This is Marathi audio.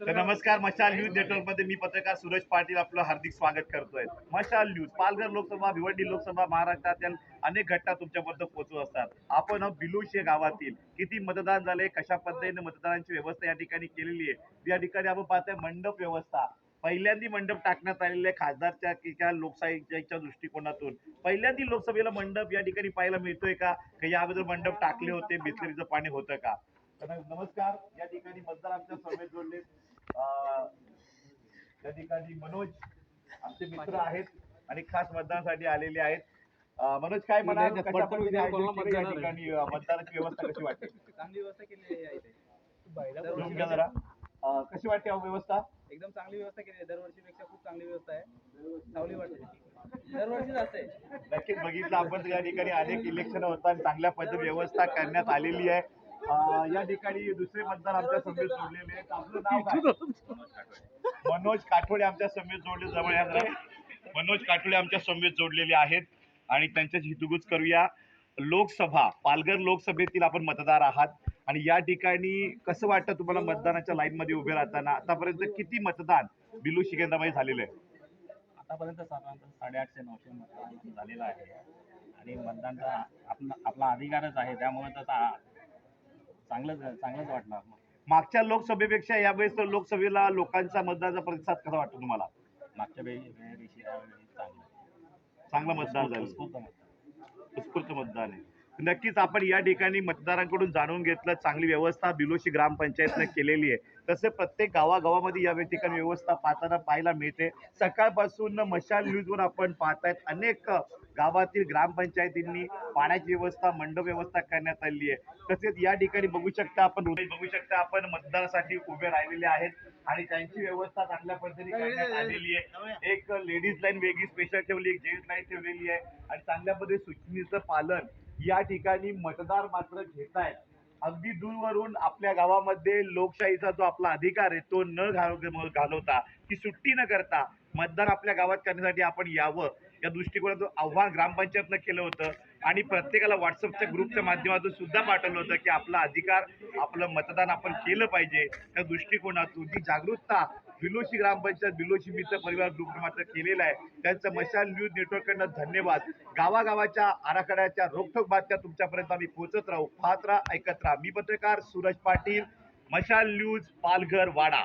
तर नमस्कार मशाल न्यूज नेटवर्कमध्ये मी पत्रकार सुरेश पाटील आपलं हार्दिक स्वागत करतोय. मशाल न्यूज पालघर लोकसभा भिवंडी लोकसभा महाराष्ट्रातील अनेक घटना तुमच्यापर्यंत पोहोचू असतात. आपण बिलुश या गावातील. किती मतदान झाले कशा पद्धतीने मतदानाची व्यवस्था या ठिकाणी केलेली आहे? या ठिकाणी आपण पाहतोय मंडप व्यवस्था. पहिल्यांदी मंडप टाकण्यात आलेले आहे खासदारच्या किंवा लोकशाहीच्या दृष्टिकोनातून. पहिल्यांदी लोकसभेला मंडप या ठिकाणी पाहायला मिळतोय का? या अगोदर मंडप टाकले होते बिस्लरीचं पाणी होतं का? नमस्कार या ठिकाणी मतदार आमच्या सभेत जोडले या ठिकाणी मनोज आमचे मित्र आहेत आणि खास मतदानासाठी आलेले आहेत. अं, मनोज काय म्हणाल? कशा पद्धतीने आयोजित केलं या? ठिकाणी? अं, मतदानाची व्यवस्था कशी वाटते? चांगली व्यवस्था केलेली आहे इथे बोलून घ्या जरा. अं, कशी वाटते अहो व्यवस्था? एकदम चांगली व्यवस्था केली आहे. दरवर्षीपेक्षा खूप चांगली व्यवस्था आहे. सावली वाटते. दरवर्षीच असते. नक्कीच बघितलं आपण या ठिकाणी अनेक इलेक्शन होतात. चांगल्या पद्धती व्यवस्था करण्यात आलेली आहे. या ठिकाणी दुसरे मतदार आमच्या सभेत जोडलेले आहेत. आपलं नाव काय? मनोज काठोडे आमच्या सभेत जोडले जवळ या जरा. मनोज काठोडे आमच्या सभेत जोडलेले आहेत आणि त्यांच्याशी हितगुज करूया. लोकसभा पालघर लोकसभेतील आपण मतदार आहात. आणि या ठिकाणी कसं वाटतं तुम्हाला मतदानाच्या लाईन मध्ये उभे राहताना? आतापर्यंत किती मतदान बिलू शिकेंद्रामध्ये झालेलं आहे? आतापर्यंत साधारणतः साडेआठशे नऊशे मतदान झालेलं आहे. आणि मतदानचा आपला आपला अधिकारच आहे. त्यामुळे तसा चांगलंच चांगलंच वाटणार मागच्या लोकसभेपेक्षा यावेळेस लोकसभेला लोकांचा मतदानाचा प्रतिसाद कसा वाटतो तुम्हाला? मागच्या वेळी वेळेपेक्षा यावेळी चांगलं. चांगलं मतदान झालं. उत्स्फूर्त मतदान आहे. नक्कीच आपण या ठिकाणी मतदारांकडून जाणून घेतलं चांगली व्यवस्था बिलोशी ग्रामपंचायतनं केलेली आहे. तसे प्रत्येक गावागावामध्ये या ठिकाणी व्यवस्था पाहताना पाहायला मिळते. सकाळपासून मशाल न्यूजवर आपण पाहतायत अनेक गावातील ग्रामपंचायतींनी पाण्याची व्यवस्था मंडप व्यवस्था करण्यात आली आहे. तसेच या ठिकाणी बघू शकता आपण बघू शकता आपण मतदारासाठी उभे राहिलेले आहेत आणि त्यांची व्यवस्था चांगल्या पद्धतीने करण्यात आलेली आहे. एक लेडीज लाईन वेगळी स्पेशल ठेवली एक जेंट्स लाईन ठेवलेली आहे. आणि चांगल्या पद्धतीने सूचनेचं पालन या ठिकाणी मतदार मात्र घेत आहेत अगदी दूरवरून आपल्या गावामध्ये लोकशाहीचा जो आपला अधिकार आहे तो न घालवता ती सुट्टी न करता मतदान आपल्या गावात करण्यासाठी आपण यावं. या दृष्टिकोनातून आव्हान ग्रामपंचायतनं केलं होतं आणि प्रत्येकाला व्हॉट्सअपच्या ग्रुपच्या माध्यमातून सुद्धा पाठवलं होतं की आपला अधिकार आपलं मतदान आपण केलं पाहिजे. त्या दृष्टिकोनातून जी जागरूकता बिलोशी ग्रामपंचायत बिलोशी मित्र परिवार ग्रुप मात्र केलेला आहे. त्यांचं मशाल न्यूज नेटवर्ककडनं धन्यवाद. गावागावाच्या आराखड्याच्या रोखोक बातम्या तुमच्यापर्यंत आम्ही पोहोचत राहू. पाहत राहा ऐकत राहा. मी पत्रकार सूरज पाटील मशाल न्यूज पालघर वाडा